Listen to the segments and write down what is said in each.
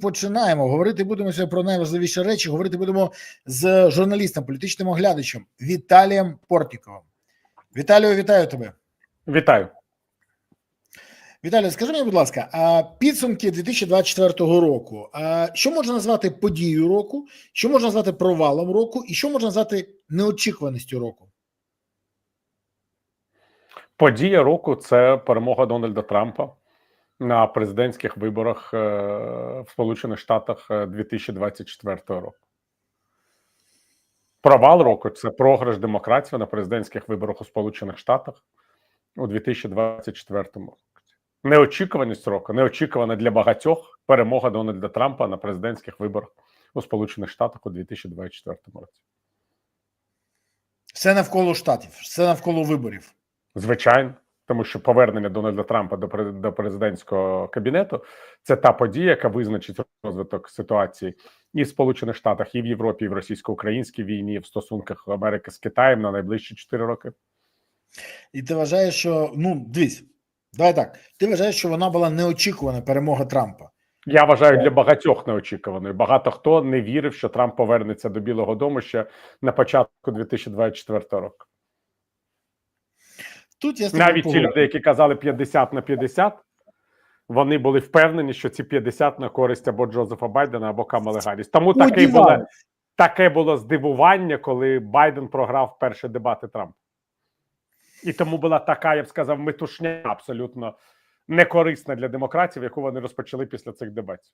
починаємо. Говорити будемо сьогодні про найважливіші речі. Говорити будемо з журналістом, політичним оглядачем Віталієм Портніковим. Віталію, вітаю тебе. Вітаю. Віталію, скажи мені, будь ласка, а підсумки 2024 року. А що можна назвати подією року, що можна назвати провалом року, і що можна назвати неочікуваністю року? Подія року це перемога Дональда Трампа на президентських виборах е, в Сполучених Штатах е, 2024 року. Провал року це програш демократії на президентських виборах у Сполучених Штатах у 2024 році. Неочікуваність року, неочікувана для багатьох перемога Дональда Трампа на президентських виборах у Сполучених Штатах у 2024 році. Все навколо штатів, все навколо виборів. Звичайно, тому що повернення Дональда Трампа до до президентського кабінету це та подія, яка визначить розвиток ситуації і в Сполучених Штатах, і в Європі, і в російсько-українській війні, і в стосунках Америки з Китаєм на найближчі 4 роки. І ти вважаєш, що ну дивись, давай так. Ти вважаєш, що вона була неочікувана перемога Трампа. Я вважаю для багатьох неочікуваною. Багато хто не вірив, що Трамп повернеться до Білого Дому ще на початку 2024 року. Тут я Навіть ті люди, які казали 50 на 50, вони були впевнені, що ці 50 на користь або Джозефа Байдена, або Камали Гарріс. Тому таке було, таке було здивування, коли Байден програв перші дебати Трампа. І тому була така, я б сказав, метушня абсолютно некорисна для демократів, яку вони розпочали після цих дебатів.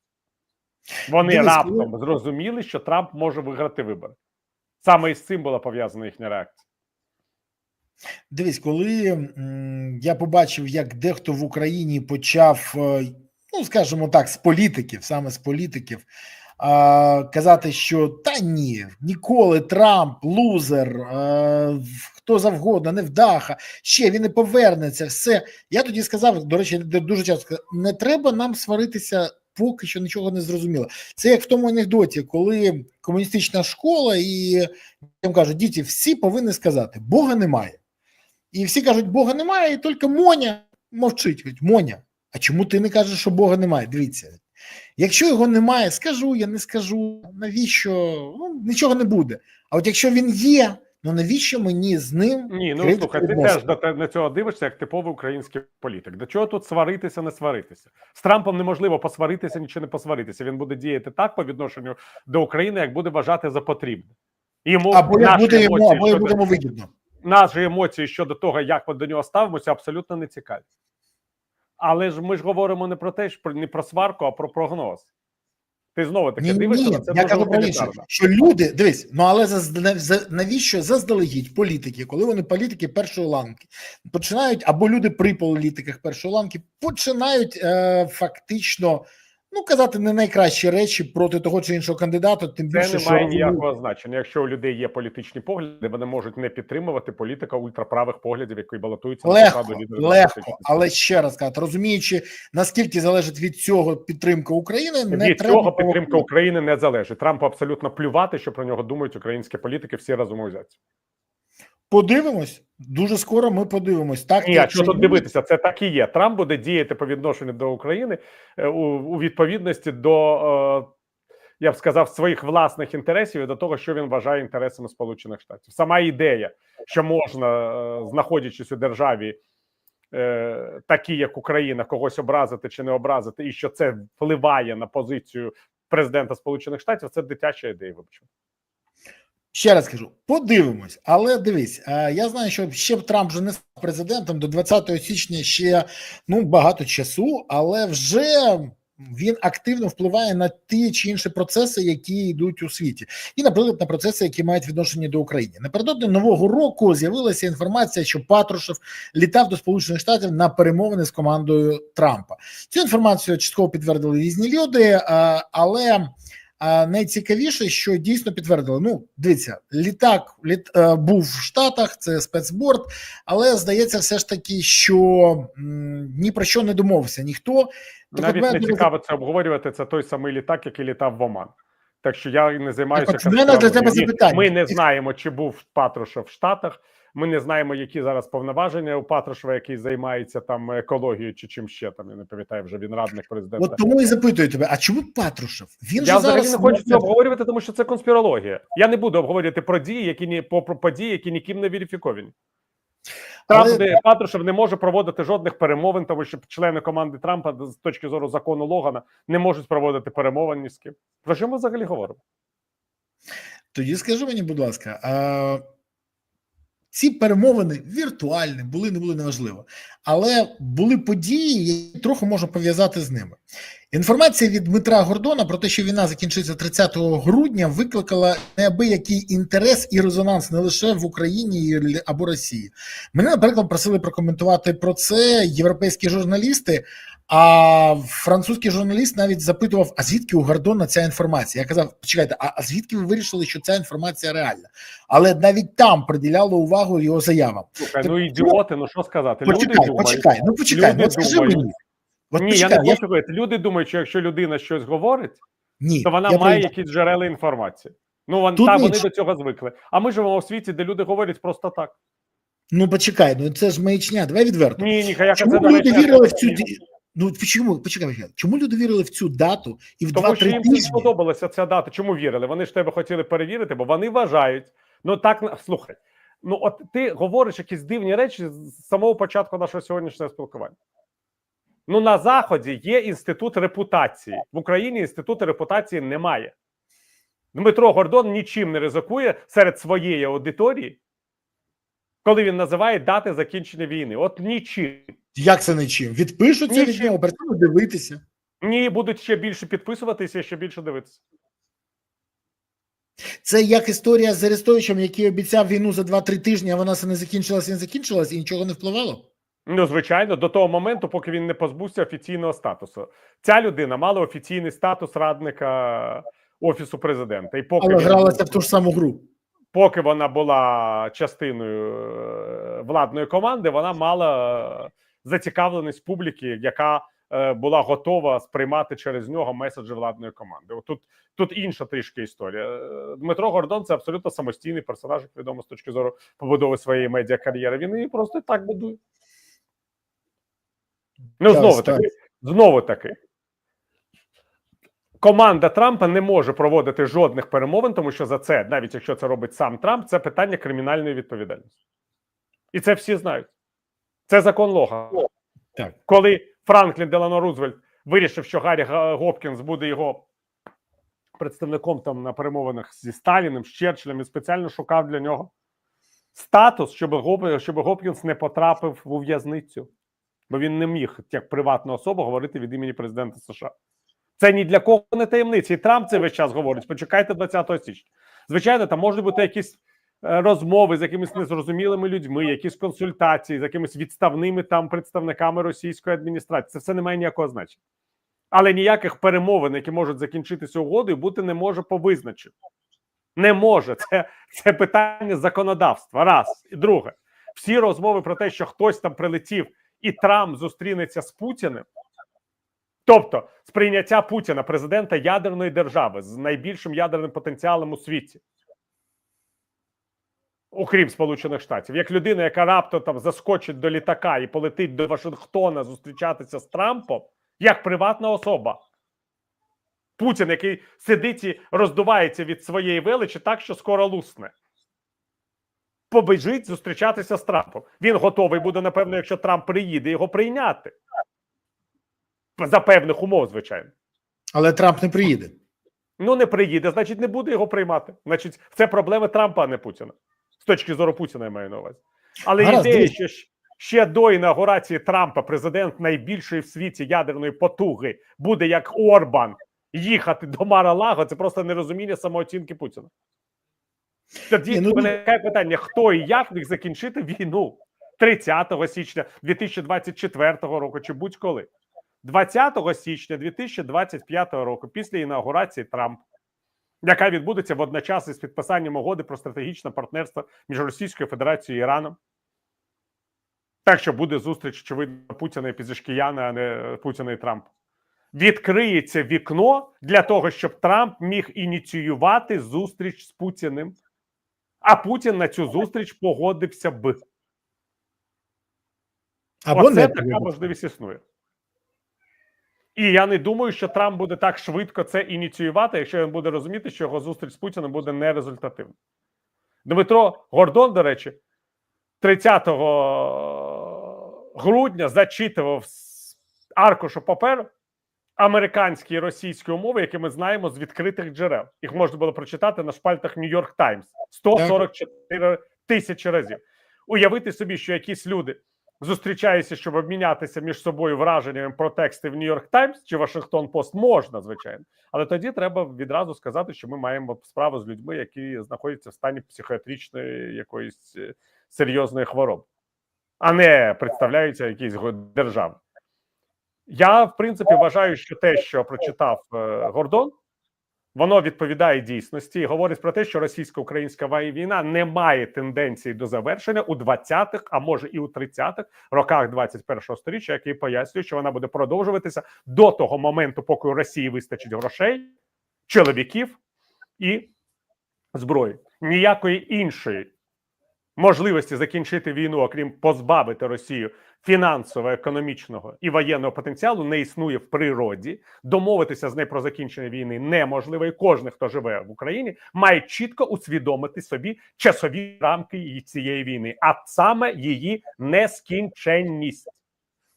Вони Дивись, раптом зрозуміли, що Трамп може виграти вибори. Саме із цим була пов'язана їхня реакція. Дивись, коли я побачив, як дехто в Україні почав, е, ну скажімо так, з політиків, саме з політиків, казати, що та ні, ніколи Трамп, лузер, е, хто завгодно, невдаха, ще він не повернеться. Все. Я тоді сказав, до речі, дуже часто не треба нам сваритися. Поки що нічого не зрозуміло. Це як в тому анекдоті, коли комуністична школа, і їм кажуть, діти, всі повинні сказати, Бога немає. І всі кажуть, Бога немає, і тільки Моня мовчить. Кажуть, Моня, а чому ти не кажеш, що Бога немає? Дивіться, якщо його немає, скажу, я не скажу. Навіщо? Ну, нічого не буде. А от якщо він є, ну навіщо мені з ним? Ні, ну слухай, ти теж на цього дивишся як типовий український політик. До чого тут сваритися, не сваритися? З Трампом неможливо посваритися, нічого не посваритися. Він буде діяти так по відношенню до України, як буде вважати за потрібне. Йому Або як буде йому, або щодо- буде вигідно. Наші емоції щодо того, як ми до нього ставимося, абсолютно не цікаві. Але ж ми ж говоримо не про те, не про сварку, а про прогноз. Ти знову таки дивишся ні, на це я кажу про інше, що люди, дивись, ну але за, за, навіщо заздалегідь політики, коли вони політики першої ланки починають, або люди при політиках першої ланки починають е, фактично ну казати не найкращі речі проти того чи іншого кандидата, тим Це не має ну, ніякого значення. Якщо у людей є політичні погляди, вони можуть не підтримувати політика ультраправих поглядів, який балотується на легко, посаду лідера легко, але ще раз сказати, розуміючи наскільки залежить від цього підтримка України, не від треба цього підтримка. України не залежить. Трампу абсолютно плювати, що про нього думають українські політики, всі разом взяться. Подивимось дуже скоро. Ми подивимось. Так Ні, що тут дивитися? Це так і є. Трамп буде діяти по відношенню до України е, у, у відповідності до, е, я б сказав, своїх власних інтересів і до того, що він вважає інтересами Сполучених Штатів. Сама ідея, що можна, е, знаходячись у державі, е, такі як Україна, когось образити чи не образити, і що це впливає на позицію президента Сполучених Штатів, це дитяча ідея. Вибачте. Ще раз кажу, подивимось, але дивись, е, я знаю, що ще Трамп вже не став президентом до 20 січня ще ну багато часу, але вже він активно впливає на ті чи інші процеси, які йдуть у світі, і, наприклад, на процеси, які мають відношення до України. Напередодні нового року з'явилася інформація, що Патрушев літав до Сполучених Штатів на перемовини з командою Трампа. Цю інформацію частково підтвердили різні люди, е, але. А найцікавіше, що дійсно підтвердили. Ну, дивіться, літак літ, е, був в Штатах, це спецборд, але здається, все ж таки, що м, ні про що не домовився ніхто. Так Навіть мене не цікаво це обговорювати. Це той самий літак, який літав в Оман. Так що я не займаюся Так от до тебе запитання. Ми не знаємо, чи був Патрушев в Штатах. Ми не знаємо, які зараз повноваження у Патрушева, який займається там екологією чи чим ще там. Я не пам'ятаю вже він радник президента. От тому і запитую тебе: а чому Патрушев? Він Я же взагалі зараз не хочу це обговорювати, тому що це конспірологія. Я не буду обговорювати про дії, які ні по події, які ніким не верифіковані. Трамп Але- не Патрушев не може проводити жодних перемовин, тому що члени команди Трампа з точки зору закону Логана не можуть проводити перемовин ні з ким. Про що ми взагалі говоримо? Тоді скажи мені, будь ласка, а ці перемовини віртуальні, були, не були неважливо, але були події, які трохи можна пов'язати з ними. Інформація від Дмитра Гордона про те, що війна закінчиться 30 грудня, викликала неабиякий інтерес і резонанс не лише в Україні або Росії. Мене, наприклад, просили прокоментувати про це європейські журналісти. А французький журналіст навіть запитував: а звідки у Гордона ця інформація? Я казав: почекайте, а, звідки ви вирішили, що ця інформація реальна? Але навіть там приділяло увагу його заявам. Слухай, ну ідіоти, ну що сказати? Почекай, люди думають. почекай, ну почекай, Люди ну скажи думають. мені. От Ні, почекай, я не я- хочу говорити. Люди думають, що якщо людина щось говорить, ні, то вона має про- якісь джерела інформації. Ну вон, Тут та, вони до цього звикли. А ми живемо у світі, де люди говорять просто так. Ну почекай, ну це ж маячня. Давай відверто. Ні, ні, яка Чому це люди вірили в цю Ну чому почекай, чому люди вірили в цю дату і в Тому що 2-3 їм це тижні? сподобалася ця дата. Чому вірили? Вони ж тебе хотіли перевірити, бо вони вважають. Ну так слухай. Ну, от ти говориш якісь дивні речі з самого початку нашого сьогоднішнього спілкування. Ну, на Заході є інститут репутації. В Україні інституту репутації немає. Дмитро Гордон нічим не ризикує серед своєї аудиторії, коли він називає дати закінчення війни. От нічим. Як це нічим? Відпишуться від нього, перестануть дивитися. Ні, будуть ще більше підписуватися, ще більше дивитися. Це як історія з Арестовичем, який обіцяв війну за 2-3 тижні, а вона все не закінчилась, не закінчилась і нічого не впливало. Ну, звичайно, до того моменту, поки він не позбувся офіційного статусу. Ця людина мала офіційний статус радника офісу президента. І поки, Але гралася в ту ж саму гру. поки вона була частиною е, владної команди, вона мала е, зацікавленість публіки, яка е, була готова сприймати через нього меседжі владної команди. Тут, тут інша трішки історія. Дмитро Гордон це абсолютно самостійний персонаж, як відомо з точки зору побудови своєї медіакар'єри. Він її просто так будує. Ну, знову таки, знову таки. Команда Трампа не може проводити жодних перемовин, тому що за це, навіть якщо це робить сам Трамп, це питання кримінальної відповідальності. І це всі знають. Це закон Лога. Так. Коли Франклін Делано Рузвельт вирішив, що Гаррі Гопкінс буде його представником там на перемовинах зі Сталіним, з Черчиллем, і спеціально шукав для нього статус, щоб, Гопкінс не потрапив у в'язницю, бо він не міг як приватна особа говорити від імені президента США. Це ні для кого не таємниці. І Трамп це весь час говорить. Почекайте 20 січня. Звичайно, там можуть бути якісь е, розмови з якимись незрозумілими людьми, якісь консультації з якимись відставними там представниками російської адміністрації. Це все не має ніякого значення. Але ніяких перемовин, які можуть закінчитися угодою, бути не може по визначенню. Не може. Це, це питання законодавства. Раз. І друге, всі розмови про те, що хтось там прилетів і Трамп зустрінеться з Путіним. Тобто сприйняття Путіна, президента ядерної держави з найбільшим ядерним потенціалом у світі, окрім Сполучених Штатів, як людина, яка раптом там заскочить до літака і полетить до Вашингтона зустрічатися з Трампом, як приватна особа. Путін, який сидить і роздувається від своєї величі так, що скоро лусне. Побіжить зустрічатися з Трампом. Він готовий буде, напевно, якщо Трамп приїде, його прийняти. За певних умов, звичайно. Але Трамп не приїде. Ну, не приїде, значить, не буде його приймати. Значить, це проблеми Трампа, а не Путіна. З точки зору Путіна я маю на увазі. Але Гаразд, ідея, що ще до інаугурації Трампа президент найбільшої в світі ядерної потуги буде як Орбан їхати до Мара-Лаго, це просто нерозуміння самооцінки Путіна. Тоді ну, виникає питання, хто і як міг закінчити війну 30 січня 2024 року чи будь-коли. 20 січня 2025 року, після інаугурації Трампа, яка відбудеться водночас із підписанням угоди про стратегічне партнерство між Російською Федерацією і Іраном. Так що буде зустріч, очевидно, Путіна і Пізишкіяна, а не Путіна і Трампа. Відкриється вікно для того, щоб Трамп міг ініціювати зустріч з Путіним. А Путін на цю зустріч погодився б. Або Оце не така можливість існує. І я не думаю, що Трамп буде так швидко це ініціювати, якщо він буде розуміти, що його зустріч з Путіним буде нерезультативна. Дмитро Гордон, до речі, 30 грудня зачитував з аркушу паперу американські і російські умови, які ми знаємо з відкритих джерел. Їх можна було прочитати на шпальтах Нью-Йорк Таймс 144 тисячі разів. Уявити собі, що якісь люди зустрічаються, щоб обмінятися між собою враженнями про тексти в Нью-Йорк Таймс чи Вашингтон Пост можна, звичайно, але тоді треба відразу сказати, що ми маємо справу з людьми, які знаходяться в стані психіатричної якоїсь е, серйозної хвороби, а не представляються якісь держави. Я, в принципі, вважаю, що те, що прочитав е, Гордон, воно відповідає дійсності і говорить про те, що російсько-українська війна не має тенденції до завершення у 20-х, а може і у 30-х роках 21-го сторіччя, який пояснює, що вона буде продовжуватися до того моменту, поки у Росії вистачить грошей, чоловіків і зброї. Ніякої іншої можливості закінчити війну, окрім позбавити Росію фінансового, економічного і воєнного потенціалу, не існує в природі. Домовитися з нею про закінчення війни неможливо. І кожен, хто живе в Україні, має чітко усвідомити собі часові рамки цієї війни, а саме її нескінченність.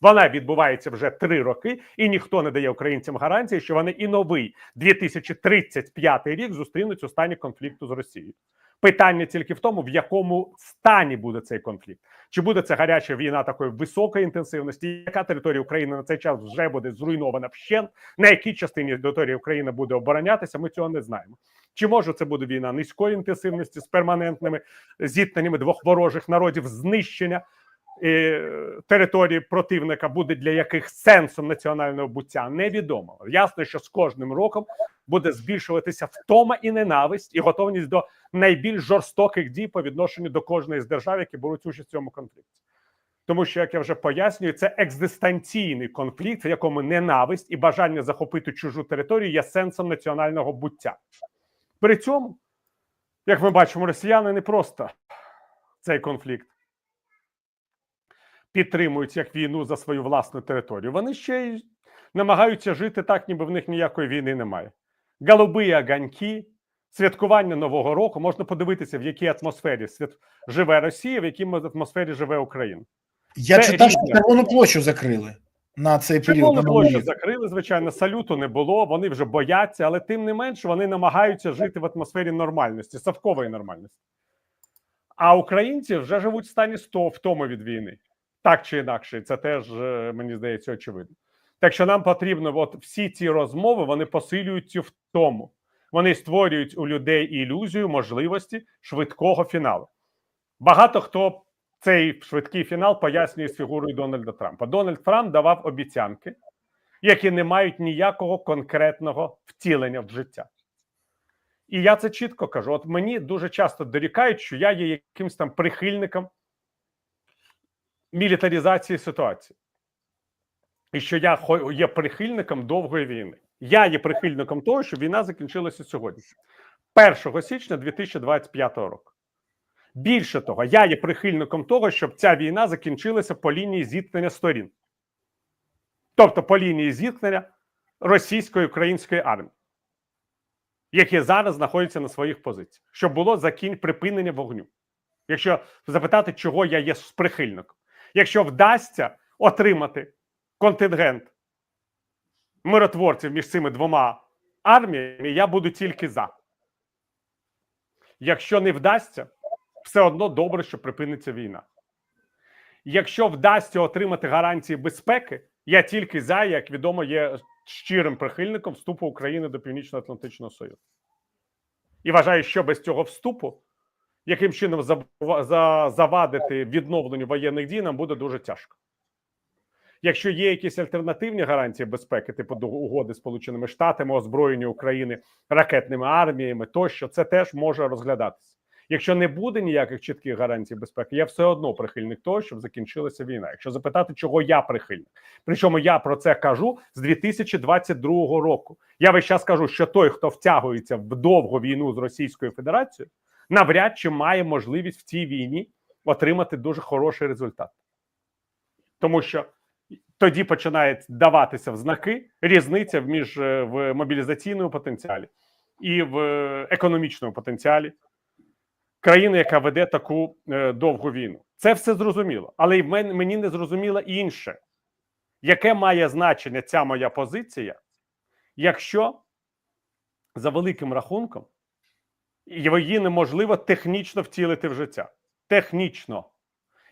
Вона відбувається вже три роки, і ніхто не дає українцям гарантії, що вони і новий 2035 рік зустрінуть у стані конфлікту з Росією. Питання тільки в тому, в якому стані буде цей конфлікт. Чи буде це гаряча війна такої високої інтенсивності? Яка територія України на цей час вже буде зруйнована вщент? На якій частині території України буде оборонятися? Ми цього не знаємо. Чи може це буде війна низької інтенсивності з перманентними зіткненнями двох ворожих народів, знищення території противника буде для яких сенсом національного буття? Невідомо. Ясно, що з кожним роком буде збільшуватися втома і ненависть, і готовність до найбільш жорстоких дій по відношенню до кожної з держав, які беруть участь в цьому конфлікті. Тому що, як я вже пояснюю, це екзистенційний конфлікт, в якому ненависть і бажання захопити чужу територію є сенсом національного буття. При цьому, як ми бачимо, росіяни не просто цей конфлікт підтримують як війну за свою власну територію. Вони ще й намагаються жити так, ніби в них ніякої війни немає. Голуби оганьки, святкування Нового року можна подивитися, в якій атмосфері свят... живе Росія, в якій атмосфері живе Україна. Я Це читав, що червону площу закрили на цей період. Червону площу закрили, звичайно, салюту не було. Вони вже бояться, але тим не менш вони намагаються жити в атмосфері нормальності, совкової нормальності. А українці вже живуть в стані сто втоми від війни, так чи інакше, це теж е, мені здається очевидно. Так що нам потрібно, от всі ці розмови вони посилюють цю втому. Вони створюють у людей ілюзію можливості швидкого фіналу. Багато хто цей швидкий фінал пояснює з фігурою Дональда Трампа. Дональд Трамп давав обіцянки, які не мають ніякого конкретного втілення в життя. І я це чітко кажу. От мені дуже часто дорікають, що я є якимсь там прихильником мілітаризації ситуації. І що я є прихильником довгої війни. Я є прихильником того, що війна закінчилася сьогодні, 1 січня 2025 року. Більше того, я є прихильником того, щоб ця війна закінчилася по лінії зіткнення сторін, тобто по лінії зіткнення російської української армії, які зараз знаходяться на своїх позиціях, щоб було закінь припинення вогню. Якщо запитати, чого я є прихильником, якщо вдасться отримати контингент миротворців між цими двома арміями, я буду тільки за. Якщо не вдасться, все одно добре, що припиниться війна. Якщо вдасться отримати гарантії безпеки, я тільки за, як відомо, є щирим прихильником вступу України до Північно-Атлантичного Союзу. І вважаю, що без цього вступу, яким чином завадити відновленню воєнних дій, нам буде дуже тяжко. Якщо є якісь альтернативні гарантії безпеки, типу угоди Сполученими Штатами, озброєння України ракетними арміями, тощо це теж може розглядатися. Якщо не буде ніяких чітких гарантій безпеки, я все одно прихильник того, щоб закінчилася війна. Якщо запитати, чого я прихильник, причому я про це кажу з 2022 року. Я весь час кажу, що той, хто втягується в довгу війну з Російською Федерацією, навряд чи має можливість в цій війні отримати дуже хороший результат, тому що тоді починає даватися в знаки різниця між е, в мобілізаційному потенціалі і в е, економічному потенціалі країни, яка веде таку е, довгу війну. Це все зрозуміло, але й мен- мені не зрозуміло інше, яке має значення ця моя позиція, якщо за великим рахунком її неможливо технічно втілити в життя. Технічно.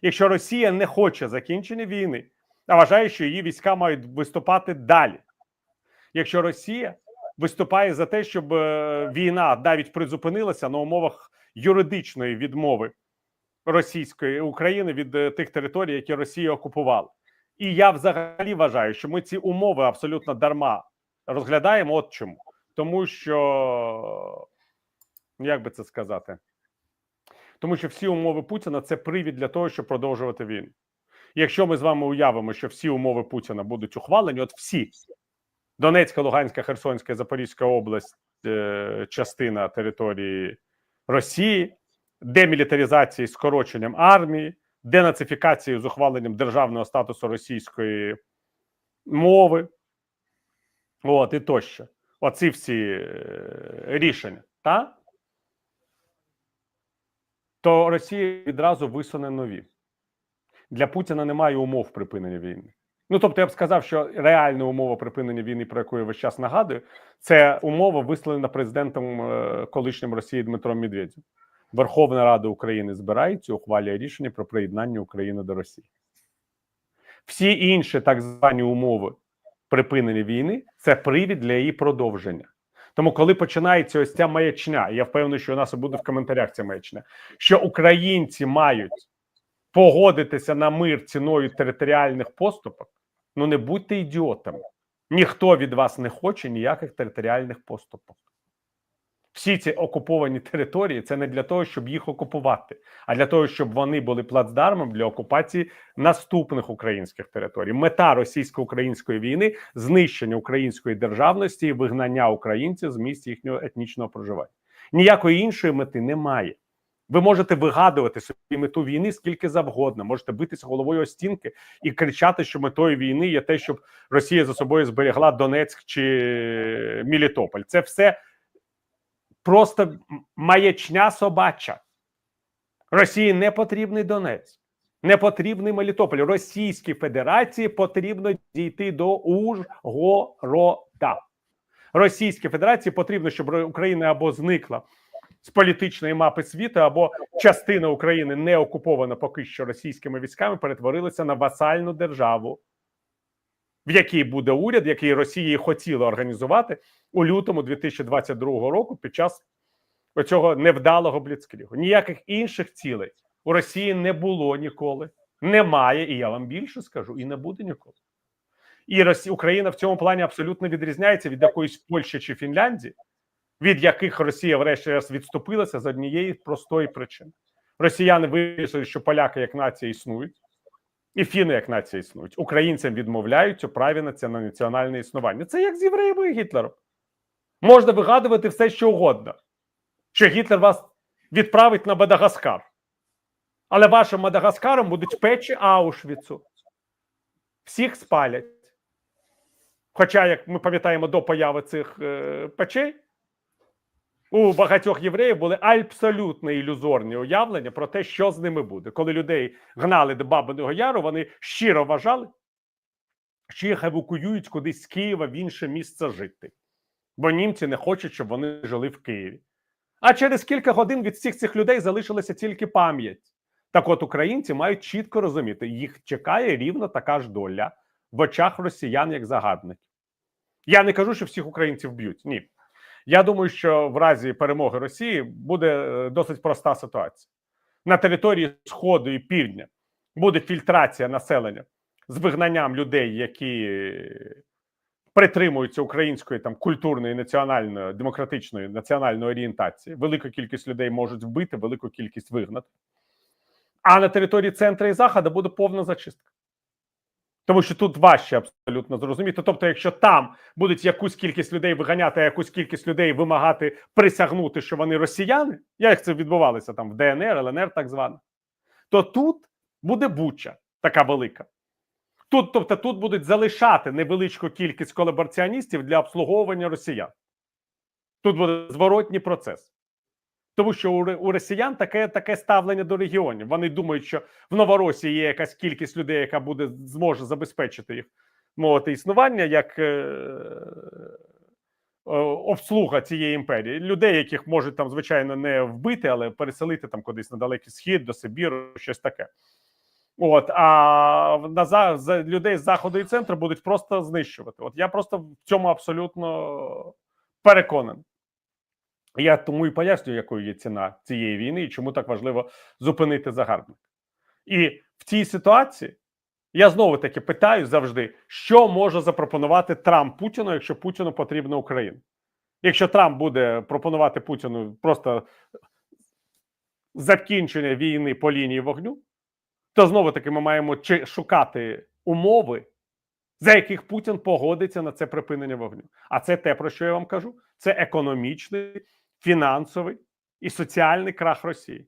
Якщо Росія не хоче закінчення війни, а вважає, що її війська мають виступати далі. Якщо Росія виступає за те, щоб е, війна навіть призупинилася на умовах юридичної відмови Російської України від е, тих територій, які Росія окупувала. І я взагалі вважаю, що ми ці умови абсолютно дарма розглядаємо. От чому. Тому що, як би це сказати, тому що всі умови Путіна це привід для того, щоб продовжувати війну. Якщо ми з вами уявимо, що всі умови Путіна будуть ухвалені, от всі Донецька, Луганська, Херсонська, Запорізька область, е, частина території Росії, демілітаризації з скороченням армії, денацифікації з ухваленням державного статусу російської мови, от і тощо. Оці всі е, рішення, та? То Росія відразу висуне нові. Для Путіна немає умов припинення війни. Ну тобто, я б сказав, що реальна умова припинення війни, про яку я весь час нагадую, це умова висловлена президентом е, колишнім Росії Дмитром Медведєвим. Верховна Рада України збирається ухвалює рішення про приєднання України до Росії. Всі інші так звані умови припинення війни це привід для її продовження. Тому, коли починається ось ця маячня, я впевнений, що у нас буде в коментарях ця маячня, що українці мають погодитися на мир ціною територіальних поступок, ну не будьте ідіотами. Ніхто від вас не хоче ніяких територіальних поступок. Всі ці окуповані території це не для того, щоб їх окупувати, а для того, щоб вони були плацдармом для окупації наступних українських територій. Мета російсько-української війни знищення української державності і вигнання українців з місць їхнього етнічного проживання. Ніякої іншої мети немає. Ви можете вигадувати собі мету війни скільки завгодно, можете битися головою о стінки і кричати, що метою війни є те, щоб Росія за собою зберегла Донецьк чи Мілітополь. Це все просто маячня собача. Росії не потрібний Донецьк, не потрібний Мелітополь. Російській Федерації потрібно дійти до Ужгорода. Російській Федерації потрібно, щоб Україна або зникла з політичної мапи світу, або частина України не окупована поки що російськими військами, перетворилася на васальну державу, в якій буде уряд, який Росія хотіла організувати у лютому 2022 року під час оцього невдалого бліцкрігу. Ніяких інших цілей у Росії не було ніколи, немає, і я вам більше скажу, і не буде ніколи. І Росія, Україна в цьому плані абсолютно відрізняється від якоїсь Польщі чи Фінляндії, від яких Росія, врешті-решт, відступилася з однієї простої причини. Росіяни вирішили, що поляки як нація існують, і фіни як нація існують. Українцям відмовляють у праві на це на національне існування. Це як з євреями і Гітлером. Можна вигадувати все, що угодно, що Гітлер вас відправить на Мадагаскар. Але вашим Мадагаскаром будуть печі Аушвіцу. Всіх спалять. Хоча, як ми пам'ятаємо, до появи цих е, печей у багатьох євреїв були абсолютно ілюзорні уявлення про те, що з ними буде. Коли людей гнали до Бабиного Яру, вони щиро вважали, що їх евакуюють кудись з Києва в інше місце жити. Бо німці не хочуть, щоб вони жили в Києві. А через кілька годин від всіх цих людей залишилася тільки пам'ять. Так от українці мають чітко розуміти, їх чекає рівно така ж доля в очах росіян як загарбників. Я не кажу, що всіх українців б'ють. Ні. Я думаю, що в разі перемоги Росії буде е, досить проста ситуація. На території Сходу і Півдня буде фільтрація населення з вигнанням людей, які притримуються української там культурної, національної, демократичної національної орієнтації. Велику кількість людей можуть вбити, велику кількість вигнати. А на території центру і заходу буде повна зачистка. Тому що тут важче абсолютно зрозуміти. Тобто, якщо там будуть якусь кількість людей виганяти, а якусь кількість людей вимагати присягнути, що вони росіяни, як це відбувалося там в ДНР, ЛНР, так звано, то тут буде буча така велика. Тут, тобто, тут будуть залишати невеличку кількість колабораціоністів для обслуговування росіян. Тут буде зворотній процес. Тому що у, росіян таке, таке ставлення до регіонів. Вони думають, що в Новоросії є якась кількість людей, яка буде зможе забезпечити їх мовити існування як е, е, обслуга цієї імперії. Людей, яких можуть там, звичайно, не вбити, але переселити там кудись на далекий схід, до Сибіру, щось таке. От, а на за, за людей з заходу і центру будуть просто знищувати. От я просто в цьому абсолютно переконаний. Я тому і пояснюю, якою є ціна цієї війни і чому так важливо зупинити загарбник. І в цій ситуації я знову таки питаю завжди, що може запропонувати Трамп Путіну, якщо Путіну потрібна Україна. Якщо Трамп буде пропонувати Путіну просто закінчення війни по лінії вогню, то знову таки ми маємо шукати умови, за яких Путін погодиться на це припинення вогню. А це те, про що я вам кажу: це економічний, фінансовий і соціальний крах Росії.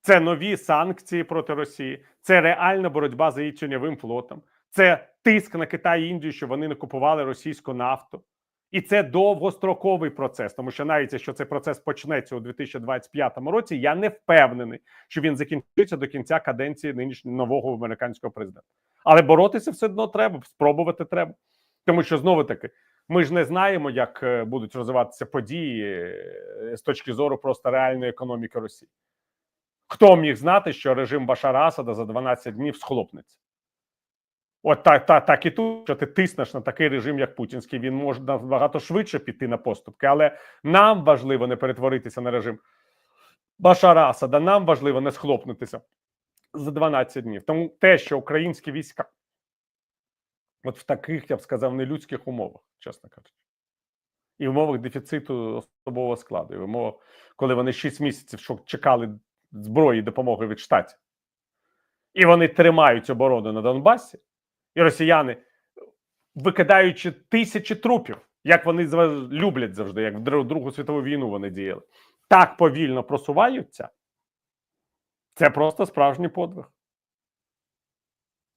Це нові санкції проти Росії, це реальна боротьба за її тюньовим флотом, це тиск на Китай і Індію, щоб вони не купували російську нафту. І це довгостроковий процес, тому що навіть якщо цей процес почнеться у 2025 році, я не впевнений, що він закінчиться до кінця каденції нинішнього нового американського президента. Але боротися все одно треба, спробувати треба. Тому що знову таки ми ж не знаємо, як е, будуть розвиватися події е, з точки зору просто реальної економіки Росії. Хто міг знати, що режим Башара Асада за 12 днів схлопнеться? От так, так, так і тут, що ти тиснеш на такий режим, як путінський, він може набагато швидше піти на поступки, але нам важливо не перетворитися на режим Башара Асада, нам важливо не схлопнутися за 12 днів. Тому те, що українські війська, от в таких, я б сказав, нелюдських умовах, чесно кажучи, і в умовах дефіциту особового складу, і в умовах, коли вони 6 місяців чекали зброї і допомоги від штатів, і вони тримають оборону на Донбасі, і росіяни, викидаючи тисячі трупів, як вони люблять завжди, як в Дру- Другу світову війну вони діяли, так повільно просуваються, це просто справжній подвиг.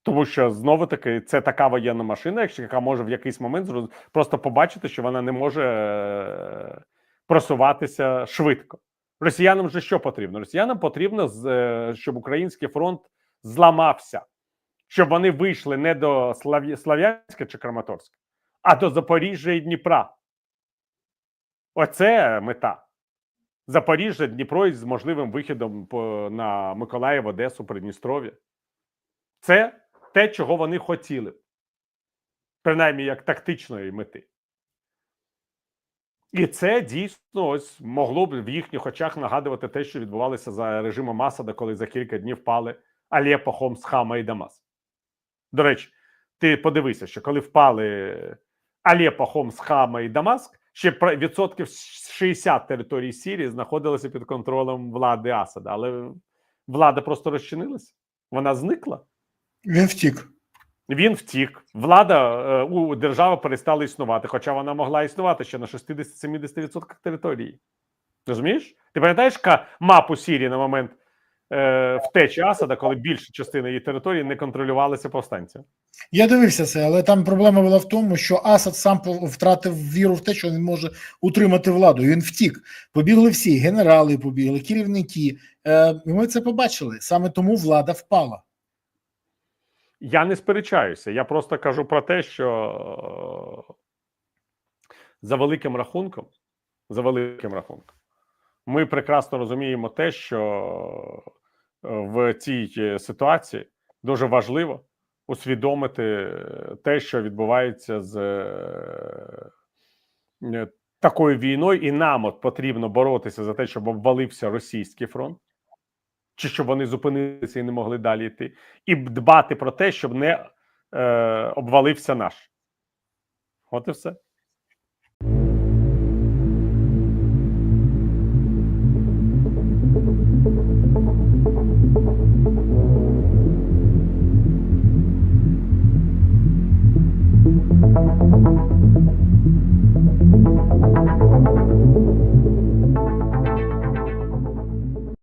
Тому що знову таки це така воєнна машина, якщо- яка може в якийсь момент просто побачити, що вона не може е, просуватися швидко. Росіянам же що потрібно? Росіянам потрібно, е, щоб український фронт зламався, щоб вони вийшли не до Слав'я- Слав'янська чи Краматорська, а до Запоріжжя і Дніпра. Оце мета. Запоріжжя, Дніпро із можливим вихідом на Миколаїв, Одесу, Придністров'я. Це те, чого вони хотіли, принаймні як тактичної мети. І це дійсно ось могло б в їхніх очах нагадувати те, що відбувалося за режимом Асада, коли за кілька днів впали Алеппо, Хомс, Хама і Дамас. До речі, ти подивися, що коли впали Алеппо, Хомс, Хама і Дамаск, ще відсотків 60 територій Сирії знаходилися під контролем влади Асада, але влада просто розчинилася, вона зникла. Він втік. Він втік. Влада е, у держава перестала існувати, хоча вона могла існувати ще на 60-70% території. Розумієш? Ти пам'ятаєш мапу Сірії на момент е, втечі Асада, коли більша частина її території не контролювалася повстанцями? Я дивився це, але там проблема була в тому, що Асад сам втратив віру в те, що він може утримати владу. Він втік. Побігли всі, генерали побігли, керівники. Е, ми це побачили. Саме тому влада впала. Я не сперечаюся. Я просто кажу про те, що е, за великим рахунком, за великим рахунком, ми прекрасно розуміємо те, що е, в цій е, ситуації дуже важливо усвідомити те, що відбувається з такою війною, і нам от потрібно боротися за те, щоб обвалився російський фронт. Чи щоб вони зупинилися і не могли далі йти, і дбати про те, щоб не е, обвалився наш. От і все.